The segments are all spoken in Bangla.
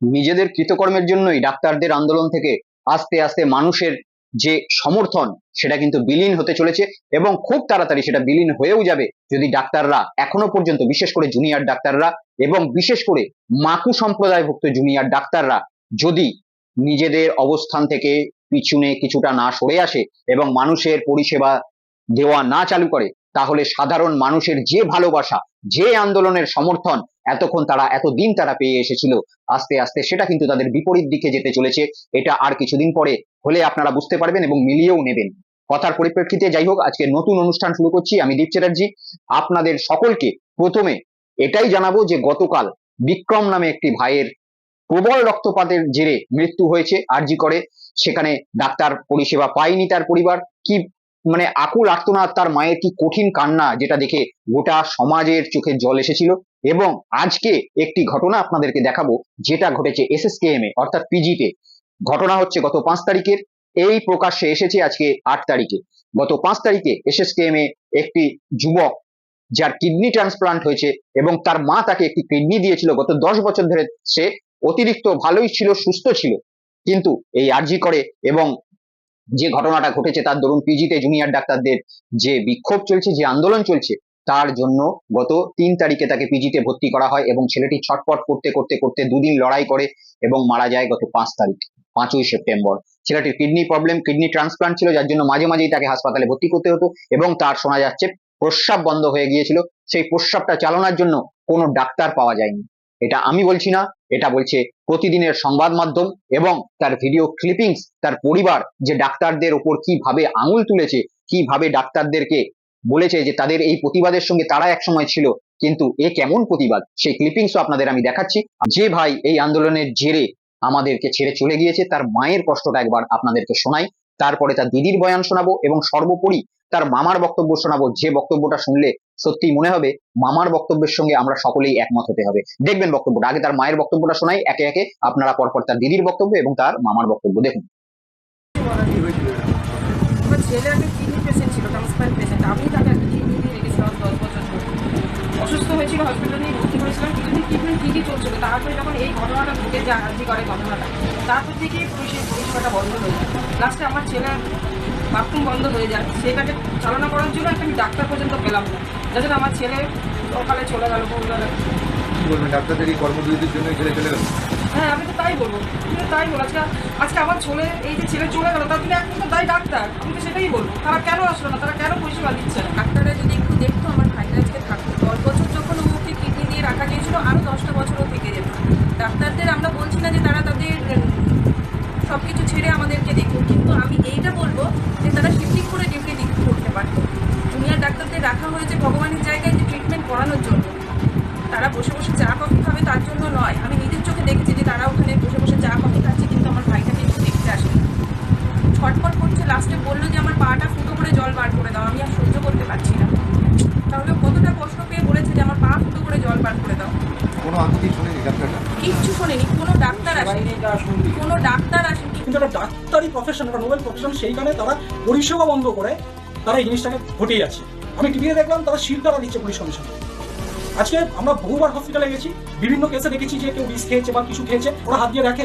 নিজেদের কৃতকর্মের জন্যই ডাক্তারদের আন্দোলন থেকে আস্তে আস্তে মানুষের যে সমর্থন, সেটা কিন্তু বিলীন হতে চলেছে এবং খুব তাড়াতাড়ি সেটা বিলীন হয়েও যাবে যদি ডাক্তাররা এখনও পর্যন্ত, বিশেষ করে জুনিয়র ডাক্তাররা এবং বিশেষ করে মাকু সম্প্রদায়ভুক্ত জুনিয়র ডাক্তাররা যদি নিজেদের অবস্থান থেকে পিছনে কিছুটা না সরে আসে এবং মানুষের পরিষেবা দেওয়া না চালু করে, তাহলে সাধারণ মানুষের যে ভালোবাসা, যে আন্দোলনের সমর্থন এতক্ষণ তারা, এতদিন তারা পেয়ে এসেছিল। আস্তে আস্তে সেটা কিন্তু তাদের বিপরীত দিকে যেতে চলেছে। এটা আর কিছুদিন পরে হলে আপনারা বুঝতে পারবেন এবং মিলিয়েও নেবেন। কথার পরিপ্রেক্ষিতে যাই হোক, আজকে নতুন অনুষ্ঠান শুরু করছি। আমি দীপ চ্যাটার্জি আপনাদের সকলকে প্রথমে এটাই জানাব যে গতকাল বিক্রম নামে একটি ভাইয়ের প্রবল রক্তপাতের জেরে মৃত্যু হয়েছে, আরজি করে। সেখানে ডাক্তার পরিষেবা পায়নি তার পরিবার। কি মানে আকুল আর্তনাদ তার মায়ের কি কঠিন কান্না যেটা দেখে গোটা সমাজের চোখে জল এসেছিল। এবং আজকে একটি ঘটনা আপনাদেরকে দেখাবো, যেটা ঘটেছে এসএসকেএম এ, অর্থাৎ পিজিতে ঘটনা হচ্ছে গত পাঁচ তারিখের, এই প্রকাশ্যে এসেছে আজকে আট তারিখে। গত পাঁচ তারিখে এসএসকেএম এ একটি যুবক, যার কিডনি ট্রান্সপ্লান্ট হয়েছে এবং তার মা তাকে একটি কিডনি দিয়েছিল। গত দশ বছর ধরে সে অতিরিক্ত ভালোই ছিল, সুস্থ ছিল। কিন্তু এই আরজি করে এবং যে ঘটনাটা ঘটেছে, তার দরুন পিজিতে জুনিয়র ডাক্তারদের যে বিক্ষোভ চলছে, যে আন্দোলন চলছে তার জন্য গত তিন তারিখে তাকে পিজিতে ভর্তি করা হয় এবং ছেলেটি ছটপট করতে করতে করতে দুদিন লড়াই করে এবং মারা যায় গত পাঁচ তারিখ, পাঁচই সেপ্টেম্বর। ছেলেটির কিডনি প্রবলেম কিডনি ট্রান্সপ্লান্ট ছিল, যার জন্য মাঝে মাঝেই তাকে হাসপাতালে ভর্তি করতে হতো এবং তার শোনা যাচ্ছে প্রস্রাব বন্ধ হয়ে গিয়েছিল। সেই প্রস্রাবটা চালানোর জন্য কোনো ডাক্তার পাওয়া যায়নি। এটা আমি বলছি না, এটা বলছে প্রতিদিনের সংবাদ মাধ্যম এবং তার ভিডিও ক্লিপিংস তার পরিবার যে ডাক্তারদের ওপর কীভাবে আঙুল তুলেছে, কীভাবে ডাক্তারদেরকে বলেছে যে তাদের এই প্রতিবাদের সঙ্গে তারা একসময় ছিল, কিন্তু এ কেমন প্রতিবাদ? সেই ক্লিপিংসও আপনাদের আমি দেখাচ্ছি। যে ভাই এই আন্দোলনের জেরে আমাদেরকে ছেড়ে চলে গিয়েছে, তার মায়ের কষ্টটা একবার আপনাদেরকে শোনাই। তারপরে তার দিদির বয়ান শোনাবো এবং সর্বোপরি তার মামার বক্তব্য শোনাবো। যে বক্তব্যটা শুনলে সত্যি মনে হবে, মামার বক্তব্যের সঙ্গে আমরা সকলেই একমত হতে হবে। দেখবেন বক্তব্যটা, আগে তার মায়ের বক্তব্যটা শোনাই, একে একে আপনারা পরপর তার দিদির বক্তব্য এবং তার মামার বক্তব্য দেখুন। ছেলে একটা কিডনি পেশেন্ট ছিল ট্রান্সপ্লান্ট পেশেন্ট। আমি তাকে কিডনি দিয়ে রেখেছিলাম দশ বছর ধরে। অসুস্থ হয়েছিল, হসপিটালে নিয়ে ভর্তি করেছিলাম কিছুদিন ট্রিটমেন্ট ঠিকই চলছিল। তারপরে যখন এই ঘটনাটা ঘটে যায় আর্জি করে ঘটনাটা, তারপর থেকে পুলিশের পরিষেবাটা বন্ধ হয়ে যায়। লাস্টে আমার ছেলের বাথরুম বন্ধ হয়ে যায়। সেটাকে চালনা করার জন্য একটা আমি ডাক্তার পর্যন্ত পেলাম না। যার জন্য আমার ছেলে সকালে চলে গেল কি বলবেন, ডাক্তারদের এই কর্মবিরতির জন্য ছেলে চলে গেল? হ্যাঁ আমি তো তাই বলব, আমি তো তাই বলব। আজকে আজকে আমার ছেলে এই যে ছেলে চলে গেল, তার জন্য এখন তো তাই ডাক্তার, আমি তো সেটাই বলব। তারা কেন আসলো না? তারা কেন পরিষেবা দিচ্ছে না? ডাক্তাররা যদি একটু দেখতো আমার ভাইটা আজকে থাকতো। দশ বছর যখন ওকে কিডনি দিয়ে রাখা গিয়েছিল আরও দশটা বছরও থেকে যেত। ডাক্তারদের আমরা বলছি না যে তারা তাদের সব কিছু ছেড়ে আমাদেরকে দেখুক। কিন্তু আমি এইটা বলব যে তারা শিফটিং করে ডিউটি করতে পারতো। জুনিয়র ডাক্তারদের রাখা হয়েছে ভগবানের জায়গায় তারা বসে বসে চা কফি খাবে তার জন্য নয়। আমি নিজের চোখে দেখেছি যে তারা ওখানে বসে বসে চা কফি খাচ্ছে কিন্তু আমার ভাইটাকে একটু দেখতে আসে ছটফট করছে লাস্টে বলল যে আমার পাটা ফুটো করে জল বার করে দাও আমি আর সহ্য করতে পারছি না। তাহলে কতটা কষ্ট পেয়ে বলেছে যে আমার পা ফুটো করে জল বার করে দাও? কোনো শুনেনি কিচ্ছু শোনেনি কোনো ডাক্তার আসেনি। কোনো ডাক্তার আসেনি। কিন্তু একটা ডাক্তারি প্রফেশন একটা নোবেল প্রফেশন সেইখানে তারা পরিষেবা বন্ধ করে তারা এই জিনিসটাকে ঘটিয়ে যাচ্ছে। আমি টিভিতে দেখলাম তারা শিল তারা দিচ্ছে পুলিশ কমিশন। আজকে আমরা বহুবার হসপিটালে গেছি, বিভিন্ন কেসে দেখেছি যে কেউ বিষ খেয়েছে বা কিছু খেয়েছে, ওরা হাত দিয়ে রাখে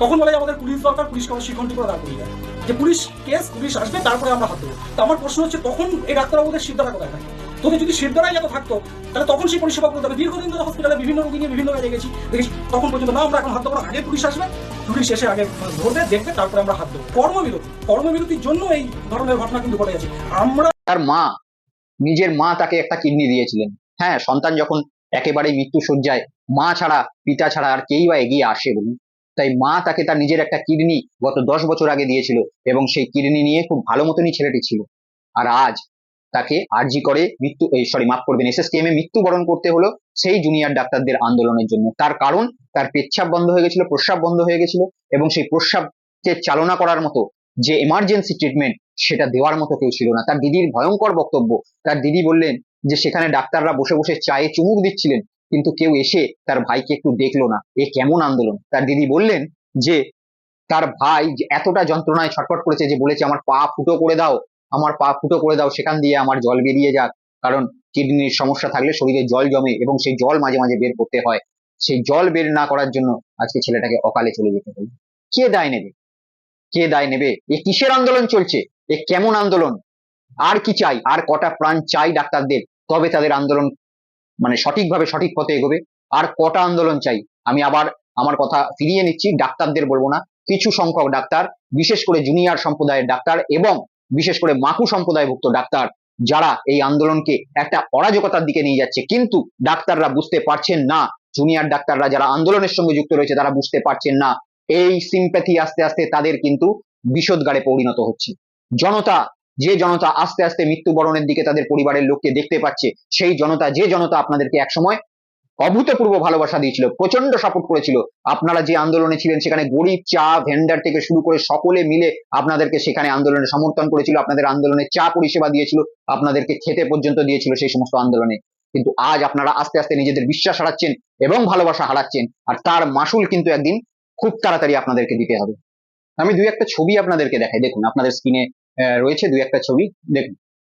তখন বলে আমাদের পুলিশ দরকার, পুলিশ শিক্ষণ করে দাঁড় করিয়ে দেয়। যে পুলিশ কেস পুলিশ আসবে, তারপরে আমরা হাত দেবো। তো আমার প্রশ্ন হচ্ছে, তখন এই ডাক্তারবাবুদের সিদ্ধারা কোথায় থাকে? তোদের যদি সিদ্ধারাই এত থাকতো, তাহলে তখন সেই পরিষেবাগুলো দেবে দীর্ঘদিন ধরে হসপিটালে বিভিন্ন রোগী নিয়ে বিভিন্ন জায়গায় গেছি দেখেছি। তখন পর্যন্ত না, আমরা এখন হাত দেবো আগে পুলিশ আসবে, পুলিশ এসে আগে ধরবে, দেখবে, তারপরে আমরা হাত দেবো। কর্মবিরতি, কর্মবিরতির জন্য এই ধরনের ঘটনা কিন্তু ঘটে গেছে। আমরা তার মা, নিজের মা তাকে একটা কিডনি দিয়েছিলেন। হ্যাঁ সন্তান যখন একেবারে মৃত্যু সজ্জায় মা ছাড়া, পিতা ছাড়া আর কেই বা এগিয়ে আসে বলুন। তাই মা তাকে তার নিজের একটা কিডনি গত দশ বছর আগে দিয়েছিল এবং সেই কিডনি নিয়ে খুব ভালো মতনই ছেলেটি ছিল। আর আজ তাকে আরজি করে মৃত্যু সরি মাফ করবেন এসএসকেএম এ মৃত্যুবরণ করতে হলো সেই জুনিয়র ডাক্তারদের আন্দোলনের জন্য। তার কারণ, তার পেচ্ছাপ বন্ধ হয়ে গেছিল, প্রস্রাব বন্ধ হয়ে গেছিল এবং সেই প্রস্রাবকে চালনা করার মতো যে এমার্জেন্সি ট্রিটমেন্ট সেটা দেওয়ার মতো কেউ ছিল না। তার দিদির ভয়ঙ্কর বক্তব্য, তার দিদি বললেন যে সেখানে ডাক্তাররা বসে বসে চায়ে চুমুক দিচ্ছিলেন, কিন্তু কেউ এসে তার ভাইকে একটু দেখল না। এ কেমন আন্দোলন? তার দিদি বললেন যে, তার ভাই এতটা যন্ত্রণায় ছটফট করেছে যে বলেছে, আমার পা ফুটো করে দাও, আমার পা ফুটো করে দাও, সেখান দিয়ে আমার জল বেরিয়ে যাক। কারণ কিডনির সমস্যা থাকলে শরীরে জল জমে এবং সেই জল মাঝে মাঝে বের করতে হয়। সেই জল বের না করার জন্য আজকে ছেলেটাকে অকালে চলে যেতে হলো কে দায় নেবে? কে দায় নেবে? এ কিসের আন্দোলন চলছে? এ কেমন আন্দোলন? আর কি চাই? আর কটা প্রাণ চাই ডাক্তারদের? তবে তাদের আন্দোলন মানে সঠিকভাবে সঠিক পথে এগোবে। আর কটা আন্দোলন চাই? আমি আবার আমার কথা ফিরিয়ে নিচ্ছি, ডাক্তারদের বলব না। কিছু সংখ্যক ডাক্তার, বিশেষ করে জুনিয়র সম্প্রদায়ের ডাক্তার এবং বিশেষ করে মাকু সম্প্রদায়ভুক্ত ডাক্তার, যারা এই আন্দোলনকে একটা অরাজকতার দিকে নিয়ে যাচ্ছে। কিন্তু ডাক্তাররা বুঝতে পারছেন না জুনিয়র ডাক্তাররা যারা আন্দোলনের সঙ্গে যুক্ত রয়েছে, তারা বুঝতে পারছেন না। এই সিম্প্যাথি আস্তে আস্তে তাদের কিন্তু বিষোদগারে পরিণত হচ্ছে। জনতা যে জনতা আস্তে আস্তে মৃত্যুবরণের দিকে তাদের পরিবারের লোককে দেখতে পাচ্ছে, সেই জনতা, যে জনতা আপনাদেরকে একসময় অভূতপূর্ব ভালোবাসা দিয়েছিল প্রচণ্ড সাপোর্ট করেছিল, আপনারা যে আন্দোলনে ছিলেন সেখানে গরিব, চা, ভেন্ডার থেকে শুরু করে সকলে মিলে আপনাদেরকে সেখানে আন্দোলনে সমর্থন করেছিল, আপনাদের আন্দোলনে চা পরিষেবা দিয়েছিল, আপনাদেরকে খেতে পর্যন্ত দিয়েছিল সেই সমস্ত আন্দোলনে। কিন্তু আজ আপনারা আস্তে আস্তে নিজেদের বিশ্বাস হারাচ্ছেন এবং ভালোবাসা হারাচ্ছেন, আর তার মাসুল কিন্তু একদিন খুব তাড়াতাড়ি আপনাদেরকে দিতে হবে। আমি দুই একটা ছবি আপনাদেরকে দেখাই, দেখুন আপনাদের স্ক্রিনে রয়েছে দুই একটা ছবি। দেখুন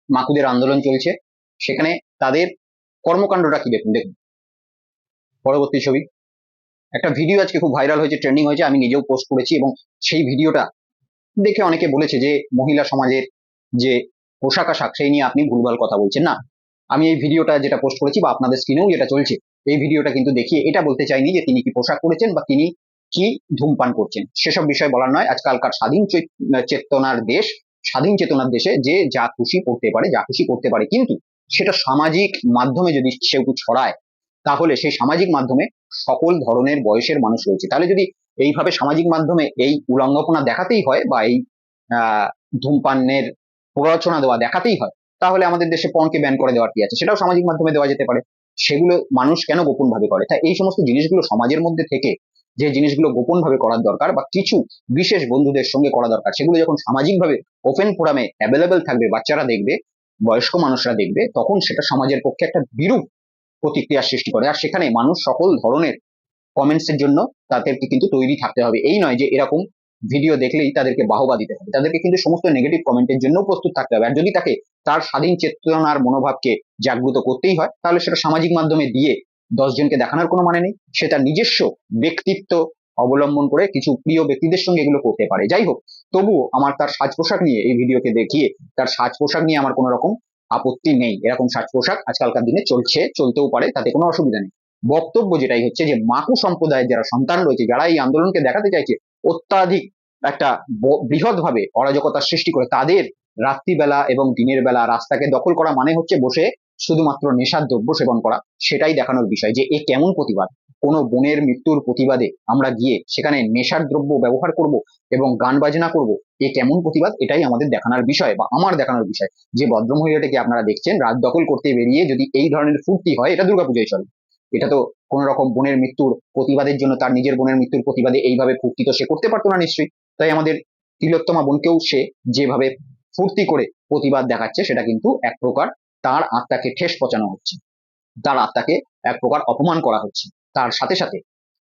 মাকুদের আন্দোলন চলছে। সেখানে তাদের কর্মকাণ্ডটা কি দেখুন দেখুন। পরবর্তী ছবি। একটা ভিডিও আজকে খুব ভাইরাল হয়েছে ট্রেন্ডিং হয়েছে, আমি নিজেও পোস্ট করেছি এবং সেই ভিডিওটা দেখে অনেকে বলেছে যে, মহিলা সমাজের যে পোশাক আশাক, সেই নিয়ে আপনি ভুলভাল কথা বলছেন। না, আমি এই ভিডিওটা যেটা পোস্ট করেছি বা আপনাদের স্ক্রিনেও যেটা চলছে, এই ভিডিওটা কিন্তু দেখিয়ে এটা বলতে চাইনি যে তিনি কি পোশাক পরেছেন বা তিনি কি ধূমপান করছেন। সেসব বিষয় বলার নয়। আজকালকার স্বাধীন চেতনার দেশ স্বাধীন চেতনার দেশে যে যা খুশি করতে পারে, যা খুশি করতে পারে, কিন্তু সেটা সামাজিক মাধ্যমে যদি সেও ছড়ায়, তাহলে সেই সামাজিক মাধ্যমে সকল ধরনের বয়সের মানুষ রয়েছে। তাহলে যদি এইভাবে সামাজিক মাধ্যমে এই উলঙ্গপনা দেখাতেই হয় বা এই ধূমপানের প্ররোচনা দেওয়া দেখাতেই হয়, তাহলে আমাদের দেশে পণকে ব্যান করে দেওয়ার কি আছে? সেটাও সামাজিক মাধ্যমে দেওয়া যেতে পারে। সেগুলো মানুষ কেন গোপন ভাবে করে? তাই এই সমস্ত জিনিসগুলো সমাজের মধ্যে থেকে যে জিনিসগুলো গোপন ভাবে করার দরকার বা কিছু বিশেষ বন্ধুদের সঙ্গে করা দরকার, সেগুলো যখন সামাজিকভাবে ওপেন ফোরামে অ্যাভেলেবেল থাকবে, বাচ্চারা দেখবে, বয়স্ক মানুষরা দেখবে, তখন সেটা সমাজের পক্ষে একটা বিরূপ প্রতিক্রিয়া সৃষ্টি করে। আর সেখানে মানুষ সকল ধরনের কমেন্টস এর জন্য তাদেরকে কিন্তু তৈরি থাকতে হবে। এই নয় যে এরকম ভিডিও দেখলেই তাদেরকে বাহবা দিতে হবে। তাদেরকে কিন্তু সমস্ত নেগেটিভ কমেন্টের জন্য প্রস্তুত থাকতে হবে। আর যদি তাকে তার স্বাধীন চেতনার মনোভাবকে জাগ্রত করতেই হয়, তাহলে সেটা সামাজিক মাধ্যমে দিয়ে দশজনকে দেখানোর কোনো মানে নেই। সে তার নিজস্ব ব্যক্তিত্ব অবলম্বন করে কিছু প্রিয় ব্যক্তিদের সঙ্গে এগুলো করতে পারে। যাই হোক, তবুও আমার তার সাজ পোশাক নিয়ে এই ভিডিওকে দেখিয়ে তার সাজ পোশাক নিয়ে আমার কোনো রকম আপত্তি নেই। এরকম সাজ পোশাক আজকালকার দিনে চলছে, চলতেও পারে, তাতে কোনো অসুবিধা নেই। বক্তব্য যেটাই হচ্ছে যে, মাকু সম্প্রদায়ের যারা সন্তান রয়েছে, যারা এই আন্দোলনকে দেখাতে চাইছে, অত্যাধিক একটা বৃহৎ ভাবে অরাজকতার সৃষ্টি করে, তাদের রাত্রিবেলা এবং দিনের বেলা রাস্তাকে দখল করা মানে হচ্ছে বসে শুধুমাত্র নেশার দ্রব্য সেবন করা, সেটাই দেখানোর বিষয় যে এ কেমন প্রতিবাদ? কোনো বোনের মৃত্যুর প্রতিবাদে আমরা গিয়ে সেখানে নেশার দ্রব্য ব্যবহার করব এবং গান বাজনা করব, এ কেমন প্রতিবাদ? এটাই আমাদের দেখানোর বিষয় বা আমার দেখানোর বিষয়। যে ভদ্রমহিলাটাকে আপনারা দেখছেন, রাত দখল করতে বেরিয়ে যদি এই ধরনের ফুর্তি হয়, এটা দুর্গাপূজায় চলে। এটা তো কোন রকম বোনের মৃত্যুর প্রতিবাদের জন্য, তার নিজের বোনের মৃত্যুর প্রতিবাদে এইভাবে ফুর্তি তো সে করতে পারতো না নিশ্চয়ই। তাই আমাদের তিলোত্তমা বোনকেও সে যেভাবে ফুর্তি করে প্রতিবাদ দেখাচ্ছে, সেটা কিন্তু এক প্রকার তার আত্মাকে ঠেস পচানো হচ্ছে। তার আত্মাকে এক প্রকার অপমান করা হচ্ছে। তার সাথে সাথে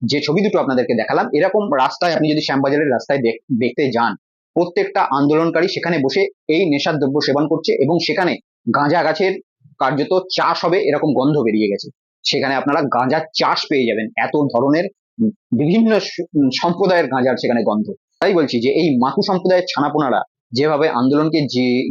যে ছবি দুটো আপনাদেরকে দেখালাম, এরকম রাস্তায় আপনি যদি শ্যামবাজারের রাস্তায় দেখতে যান, প্রত্যেকটা আন্দোলনকারী সেখানে বসে এই নেশার দ্রব্য সেবন করছে এবং সেখানে গাঁজা গাছের কার্যত চাষ হবে এরকম গন্ধ বেরিয়ে গেছে। সেখানে আপনারা গাঁজার চাষ পেয়ে যাবেন। এত ধরনের বিভিন্ন সম্প্রদায়ের গাঁজার সেখানে গন্ধ। তাই বলছি যে এই মাকু সম্প্রদায়ের ছানাপোনারা যেভাবে আন্দোলনকে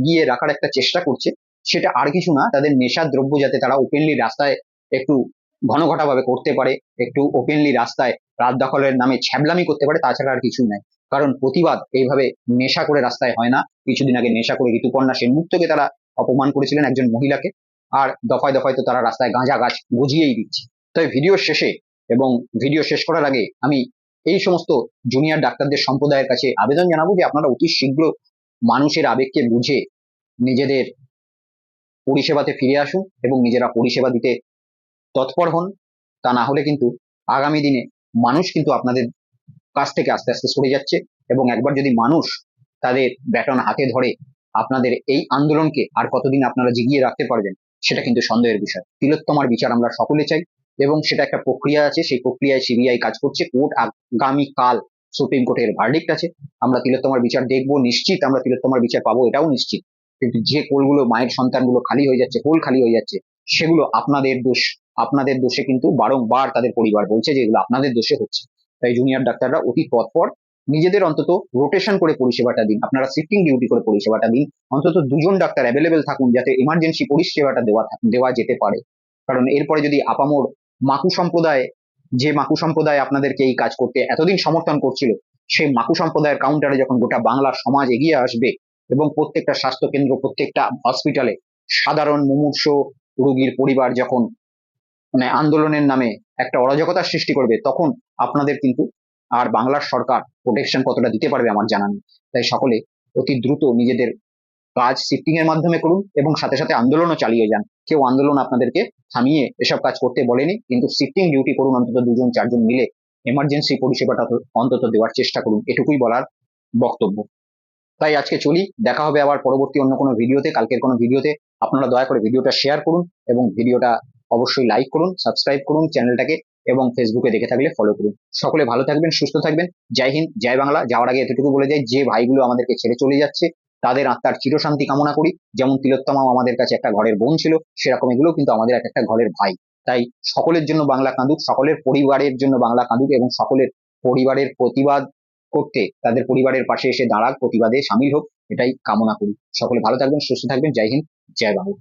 গিয়ে রাখার একটা চেষ্টা করছে সেটা আর কিছু না, তাদের নেশার দ্রব্য যাতে তারা ওপেনলি রাস্তায় একটু ঘন ভাবে করতে পারে, একটু ওপেনলি রাস্তায় রাত দখলের নামে ছ্যাবলামি করতে পারে, তাছাড়া আর কিছুই নাই। কারণ প্রতিবাদ এইভাবে নেশা করে রাস্তায় হয় না। কিছুদিন আগে নেশা করে ঋতুপর্ণা সেনগুপ্তকে তারা অপমান করেছিলেন একজন মহিলাকে, আর দফায় দফায় তো তারা রাস্তায় গাঁজা গাছ গজিয়েই দিচ্ছে। তাই ভিডিও শেষে এবং ভিডিও শেষ করার আগে আমি এই সমস্ত জুনিয়র ডাক্তারদের সম্প্রদায়ের কাছে আবেদন জানাব যে আপনারা অতি শীঘ্র মানুষের আবেগকে বুঝে নিজেদের পরিষেবাতে ফিরে আসুন এবং নিজেরা পরিষেবা দিতে তৎপর হন। তা না হলে কিন্তু আগামী দিনে মানুষ কিন্তু আপনাদের কাছ থেকে আস্তে আস্তে সরে যাচ্ছে এবং একবার যদি মানুষ তাদের ব্যাটন হাতে ধরে আপনাদের এই আন্দোলনকে আর কতদিন আপনারা জিগিয়ে রাখতে পারবেন, সেটা কিন্তু সন্দেহের বিষয়। তিলোত্তমার বিচার আমরা সকলে চাই এবং সেটা একটা প্রক্রিয়া আছে, সেই প্রক্রিয়ায় সিবিআই কাজ করছে। কোর্ট আগামী কাল সুপ্রিম কোর্টের ভার্ডিক্ট আছে। আমরা তিলোত্তমার বিচার দেখব নিশ্চিত, আমরা তিলোত্তমার বিচার পাবো, এটাও নিশ্চিত। কিন্তু যে কোলগুলো মায়ের সন্তানগুলো খালি হয়ে যাচ্ছে, কোল খালি হয়ে যাচ্ছে, সেগুলো আপনাদের দোষ, আপনাদের দোষে কিন্তু বারংবার তাদের পরিবার বলছে যে এগুলো আপনাদের দোষে হচ্ছে। তাই জুনিয়র ডাক্তাররা অতি তৎপর নিজেদের অন্তত রোটেশন করে পরিষেবাটা দিন, আপনারা শিফটিং ডিউটি করে পরিষেবাটা দিন, অন্তত দুজন ডাক্তার অ্যাভেলেবেল থাকুন যাতে ইমার্জেন্সি পরিষেবাটা দেওয়া দেওয়া যেতে পারে। কারণ এরপরে যদি আপামোর মাকু সম্প্রদায়, যে মাকু সম্প্রদায় আপনাদেরকে এই কাজ করতে এতদিন সমর্থন করছিল, সেই মাকু সম্প্রদায়ের কাউন্টারে যখন গোটা বাংলার সমাজ এগিয়ে আসবে এবং প্রত্যেকটা স্বাস্থ্য কেন্দ্র প্রত্যেকটা হসপিটালে সাধারণ মুমূর্ষ রোগীর পরিবার যখন মানে আন্দোলনের নামে একটা অরাজকতার সৃষ্টি করবে, তখন আপনাদের কিন্তু আর বাংলার সরকার প্রোটেকশন কতটা দিতে পারবে আমার জানা তাই সকলে অতি দ্রুত নিজেদের কাজ শিফটিং এর মাধ্যমে করুন এবং সাথে সাথে আন্দোলনও চালিয়ে যান। কেউ আন্দোলন আপনাদেরকে থামিয়ে এসব কাজ করতে বলেনি, কিন্তু শিফটিং ডিউটি করুন অন্তত দুজন, চারজন মিলে এমার্জেন্সি পরিষেবাটা অন্তত দেওয়ার চেষ্টা করুন। এটুকুই বলার বক্তব্য। তাই আজকে চলি, দেখা হবে আবার পরবর্তী অন্য কোনো ভিডিওতে, কালকের কোনো ভিডিওতে। আপনারা দয়া করে ভিডিওটা শেয়ার করুন এবং ভিডিওটা অবশ্যই লাইক করুন সাবস্ক্রাইব করুন চ্যানেলটাকে এবং ফেসবুকে দেখে থাকলে ফলো করুন। সকলে ভালো থাকবেন, সুস্থ থাকবেন। জয় হিন্দ, জয় বাংলা। যাওয়ার আগে এতটুকু বলে যাই যে ভাইগুলো আমাদেরকে ছেড়ে চলে যাচ্ছে, তাদের আত্মার চিরশান্তি কামনা করি। যেমন তিলোত্তমাও আমাদের কাছে একটা ঘরের বোন ছিল, সেরকম এগুলো কিন্তু আমাদের এক একটা ঘরের ভাই। তাই সকলের জন্য বাংলা কাঁদুক, সকলের পরিবারের জন্য বাংলা কাঁদুক এবং সকলের পরিবারের প্রতিবাদ করতে তাদের পরিবারের পাশে এসে দাঁড়াক, প্রতিবাদে সামিল হোক, এটাই কামনা করি। সকলে ভালো থাকবেন, সুস্থ থাকবেন। জয় হিন্দ, জয় বাংলা।